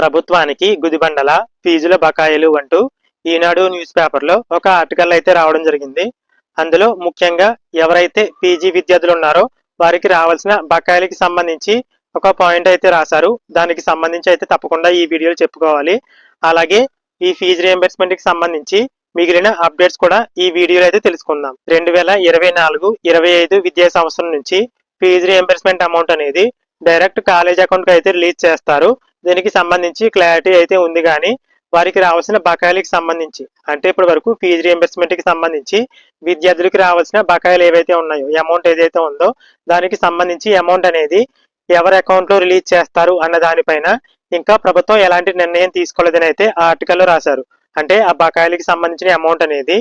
ప్రభుత్వానికి గుదిబండల ఫీజుల బకాయిలు అంటూ ఈనాడు న్యూస్ పేపర్లో ఒక ఆర్టికల్ అయితే రావడం జరిగింది. అందులో ముఖ్యంగా ఎవరైతే పీజీ విద్యార్థులు ఉన్నారో వారికి రావాల్సిన బకాయిలకి సంబంధించి ఒక పాయింట్ అయితే రాశారు. దానికి సంబంధించి అయితే తప్పకుండా ఈ వీడియోలు చెప్పుకోవాలి. అలాగే ఈ ఫీజు రియంబర్స్మెంట్కి సంబంధించి మిగిలిన అప్డేట్స్ కూడా ఈ వీడియోలో అయితే తెలుసుకుందాం. రెండు వేల ఇరవై నాలుగు ఇరవై ఐదు విద్యా సంవత్సరం నుంచి ఫీజు రియంబర్స్మెంట్ అమౌంట్ అనేది డైరెక్ట్ కాలేజ్ అకౌంట్కి అయితే రిలీజ్ చేస్తారు. దీనికి సంబంధించి క్లారిటీ అయితే ఉంది కానీ వారికి రావాల్సిన బకాయిలకి సంబంధించి అంటే ఇప్పటి వరకు ఫీజు రియంబర్స్మెంట్కి సంబంధించి విద్యార్థులకి రావాల్సిన బకాయిలు ఏవైతే ఉన్నాయో అమౌంట్ ఏదైతే ఉందో దానికి సంబంధించి అమౌంట్ అనేది ఎవరి అకౌంట్లో రిలీజ్ చేస్తారు అన్న దానిపైన ఇంకా ప్రభుత్వం ఎలాంటి నిర్ణయం తీసుకోలేదని అయితే ఆ ఆర్టికల్లో రాశారు. అంటే ఆ బకాయిలకి సంబంధించిన అమౌంట్ అనేది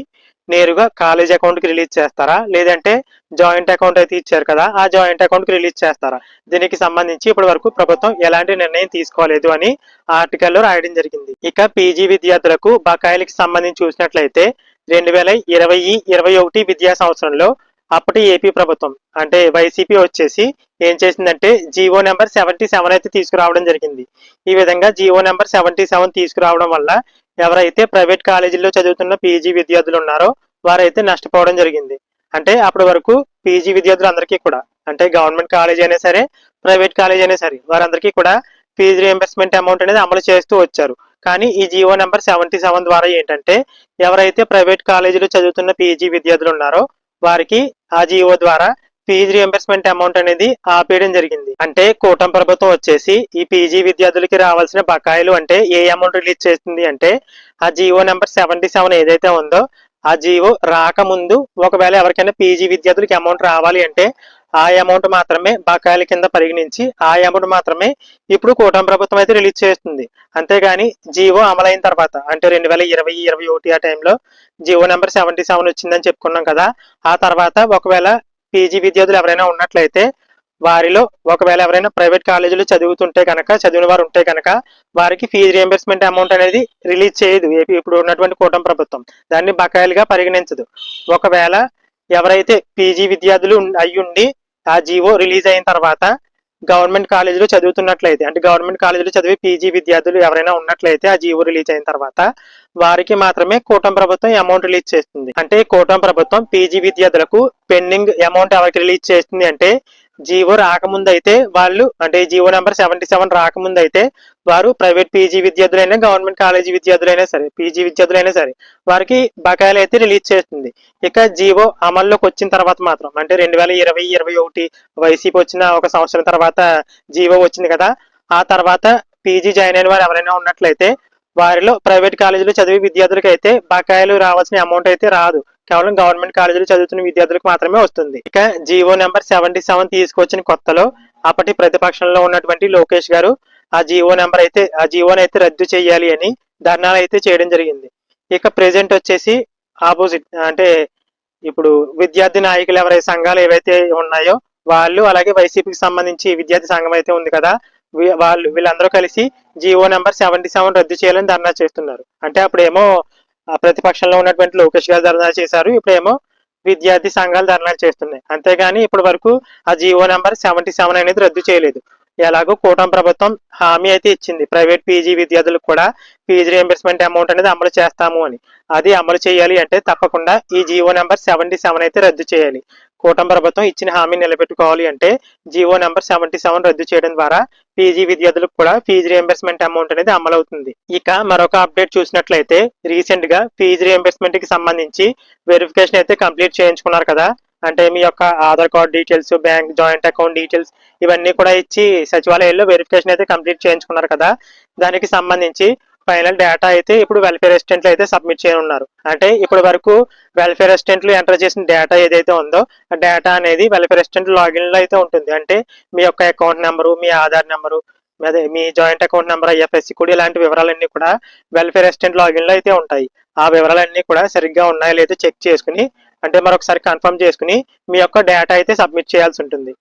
నేరుగా కాలేజ్ అకౌంట్కి రిలీజ్ చేస్తారా? లేదంటే జాయింట్ అకౌంట్ అయితే ఇచ్చారు కదా ఆ జాయింట్ అకౌంట్కి రిలీజ్ చేస్తారా? దీనికి సంబంధించి ఇప్పటి వరకు ప్రభుత్వం ఎలాంటి నిర్ణయం తీసుకోలేదు అని ఆర్టికల్లో రాయడం జరిగింది. ఇక పీజీ విద్యార్థులకు బకాయిలకి సంబంధించి చూసినట్లయితే రెండు వేల ఇరవై ఇరవై ఒకటి విద్యా సంవత్సరంలో అప్పటి ఏపీ ప్రభుత్వం అంటే వైసీపీ వచ్చేసి ఏం చేసిందంటే జీవో నెంబర్ సెవెంటీ సెవెన్ అయితే తీసుకురావడం జరిగింది. ఈ విధంగా జీవో నెంబర్ సెవెంటీ సెవెన్ తీసుకురావడం వల్ల ఎవరైతే ప్రైవేట్ కాలేజీల్లో చదువుతున్న పీజీ విద్యార్థులు ఉన్నారో వారైతే నష్టపోవడం జరిగింది. అంటే అప్పటి వరకు పీజీ విద్యార్థులు అందరికీ కూడా అంటే గవర్నమెంట్ కాలేజ్ అయినా సరే ప్రైవేట్ కాలేజ్ అయినా సరే వారందరికీ కూడా ఫీజు రియంబర్స్మెంట్ అమౌంట్ అనేది అమలు చేస్తూ వచ్చారు. కానీ ఈ జియో నెంబర్ సెవెంటీ సెవెన్ ద్వారా ఏంటంటే ఎవరైతే ప్రైవేట్ కాలేజీలో చదువుతున్న పీజీ విద్యార్థులు ఉన్నారో వారికి ఆ జియో ద్వారా ఫీజు రియంబర్స్మెంట్ అమౌంట్ అనేది ఆపేయడం జరిగింది. అంటే కూటమి ప్రభుత్వం వచ్చేసి ఈ పీజీ విద్యార్థులకి రావాల్సిన బకాయిలు అంటే ఏ అమౌంట్ రిలీజ్ చేస్తుంది అంటే ఆ జియో నెంబర్ సెవెంటీ సెవెన్ ఏదైతే ఉందో ఆ జీవో రాకముందు ఒకవేళ ఎవరికైనా పీజీ విద్యార్థులకి అమౌంట్ రావాలి అంటే ఆ అమౌంట్ మాత్రమే బకాయిల కింద పరిగణించి ఆ అమౌంట్ మాత్రమే ఇప్పుడు కూటమి ప్రభుత్వం అయితే రిలీజ్ చేస్తుంది. అంతేగాని జీవో అమలైన తర్వాత అంటే రెండు వేల ఇరవై ఇరవై ఒకటి ఆ టైంలో జీవో నెంబర్ సెవెంటీ సెవెన్ వచ్చిందని చెప్పుకున్నాం కదా ఆ తర్వాత ఒకవేళ పీజీ విద్యార్థులు ఎవరైనా ఉన్నట్లయితే వారిలో ఒకవేళ ఎవరైనా ప్రైవేట్ కాలేజీలో చదువుతుంటే కనుక చదివిన వారు ఉంటే కనుక వారికి ఫీజు రియంబర్స్మెంట్ అమౌంట్ అనేది రిలీజ్ చేయదు. ఏపీ ఇప్పుడు ఉన్నటువంటి కూటమి ప్రభుత్వం. దాన్ని బకాయిలుగా పరిగణించదు. ఒకవేళ ఎవరైతే పీజీ విద్యార్థులు అయ్యుండి ఆ జీవో రిలీజ్ అయిన తర్వాత గవర్నమెంట్ కాలేజీలో చదువుతున్నట్లయితే అంటే గవర్నమెంట్ కాలేజీలో చదివే పీజీ విద్యార్థులు ఎవరైనా ఉన్నట్లయితే ఆ జీవో రిలీజ్ అయిన తర్వాత వారికి మాత్రమే కూటమి ప్రభుత్వం అమౌంట్ రిలీజ్ చేస్తుంది. అంటే కూటమి ప్రభుత్వం పీజీ విద్యార్థులకు పెండింగ్ అమౌంట్ ఎవరికి రిలీజ్ చేస్తుంది అంటే జీవో రాకముందు అయితే వాళ్ళు అంటే జీవో నెంబర్ సెవెంటీ సెవెన్ రాకముందు అయితే వారు ప్రైవేట్ పీజీ విద్యార్థులైనా గవర్నమెంట్ కాలేజీ విద్యార్థులైనా సరే పీజీ విద్యార్థులైనా సరే వారికి బకాయిలు అయితే రిలీజ్ చేస్తుంది. ఇక జీవో అమల్లోకి వచ్చిన తర్వాత మాత్రం అంటే రెండు వేల ఇరవై ఇరవై ఒకటి వైసీపీ వచ్చిన ఒక సంవత్సరం తర్వాత జీవో వచ్చింది కదా ఆ తర్వాత పీజీ జాయిన్ అయిన వారు ఎవరైనా ఉన్నట్లయితే వారిలో ప్రైవేట్ కాలేజీలో చదివే విద్యార్థులకు అయితే బకాయిలు రావాల్సిన అమౌంట్ అయితే రాదు. కేవలం గవర్నమెంట్ కాలేజీలో చదువుతున్న విద్యార్థులకు మాత్రమే వస్తుంది. ఇక జీవో నెంబర్ సెవెంటీ సెవెన్ తీసుకొచ్చిన కొత్తలో అప్పటి ప్రతిపక్షంలో ఉన్నటువంటి లోకేష్ గారు ఆ జీవో నెంబర్ అయితే ఆ జీవోని అయితే రద్దు చేయాలి అని ధర్నాలు అయితే చేయడం జరిగింది. ఇక ప్రెసెంట్ వచ్చేసి ఆపోజిట్ అంటే ఇప్పుడు విద్యార్థి నాయకులు ఎవరైతే సంఘాలు ఏవైతే ఉన్నాయో వాళ్ళు అలాగే వైసీపీకి సంబంధించి విద్యార్థి సంఘం అయితే ఉంది కదా వాళ్ళు వీళ్ళందరూ కలిసి జిఓ నెంబర్ సెవెంటీ సెవెన్ రద్దు చేయాలని ధర్నా చేస్తున్నారు. అంటే అప్పుడేమో ప్రతిపక్షంలో ఉన్నటువంటి లోకేష్ గారు ధర్నా చేశారు ఇప్పుడేమో విద్యార్థి సంఘాలు ధర్నాలు చేస్తున్నాయి. అంతేగాని ఇప్పటి వరకు ఆ జిఓ నెంబర్ సెవెంటీ సెవెన్ అనేది రద్దు చేయలేదు. ఎలాగో కూటమి ప్రభుత్వం హామీ అయితే ఇచ్చింది. ప్రైవేట్ పీజీ విద్యార్థులకు కూడా ఫీజు రియంబర్స్మెంట్ అమౌంట్ అనేది అమలు చేస్తాము అని. అది అమలు చేయాలి అంటే తప్పకుండా ఈ జీవో నెంబర్ సెవెంటీ సెవెన్ అయితే రద్దు చేయాలి. కూటమి ప్రభుత్వం ఇచ్చిన హామీ నిలబెట్టుకోవాలి అంటే జీవో నెంబర్ సెవెంటీ సెవెన్ రద్దు చేయడం ద్వారా పీజీ విద్యార్థులకు కూడా ఫీజు రియంబర్స్మెంట్ అమౌంట్ అనేది అమలవుతుంది. ఇక మరొక అప్డేట్ చూసినట్లయితే రీసెంట్గా ఫీజు రియంబర్స్మెంట్కి సంబంధించి వెరిఫికేషన్ అయితే కంప్లీట్ చేయించుకున్నారు కదా. అంటే మీ యొక్క Aadhaar card details bank joint account details ఇవన్నీ కూడా ఇచ్చి సచివాలయంలో వెరిఫికేషన్ అయితే కంప్లీట్ చేయించుకున్నారు కదా. దానికి సంబంధించి ఫైనల్ డేటా అయితే ఇప్పుడు వెల్ఫేర్ అసిస్టెంట్లు అయితే సబ్మిట్ చేయనున్నారు. అంటే ఇప్పటి వరకు వెల్ఫేర్ అసిస్టెంట్లు ఎంటర్ చేసిన డేటా ఏదైతే ఉందో ఆ డేటా అనేది వెల్ఫేర్ అసిస్టెంట్ లాగిన్లో అయితే ఉంటుంది. అంటే మీ యొక్క అకౌంట్ నెంబరు మీ ఆధార్ నెంబరు అదే మీ జాయింట్ అకౌంట్ నెంబర్ ఐఎఫ్ఎస్సి కూడా ఇలాంటి వివరాలన్నీ కూడా వెల్ఫేర్ అసిస్టెంట్ లాగిన్లో అయితే ఉంటాయి. ఆ వివరాలన్నీ కూడా సరిగ్గా ఉన్నాయో లేదో చెక్ చేసుకుని అంటే మరొకసారి కన్ఫర్మ్ చేసుకుని మీ యొక్క డేటా అయితే సబ్మిట్ చేయాల్సి ఉంటుంది.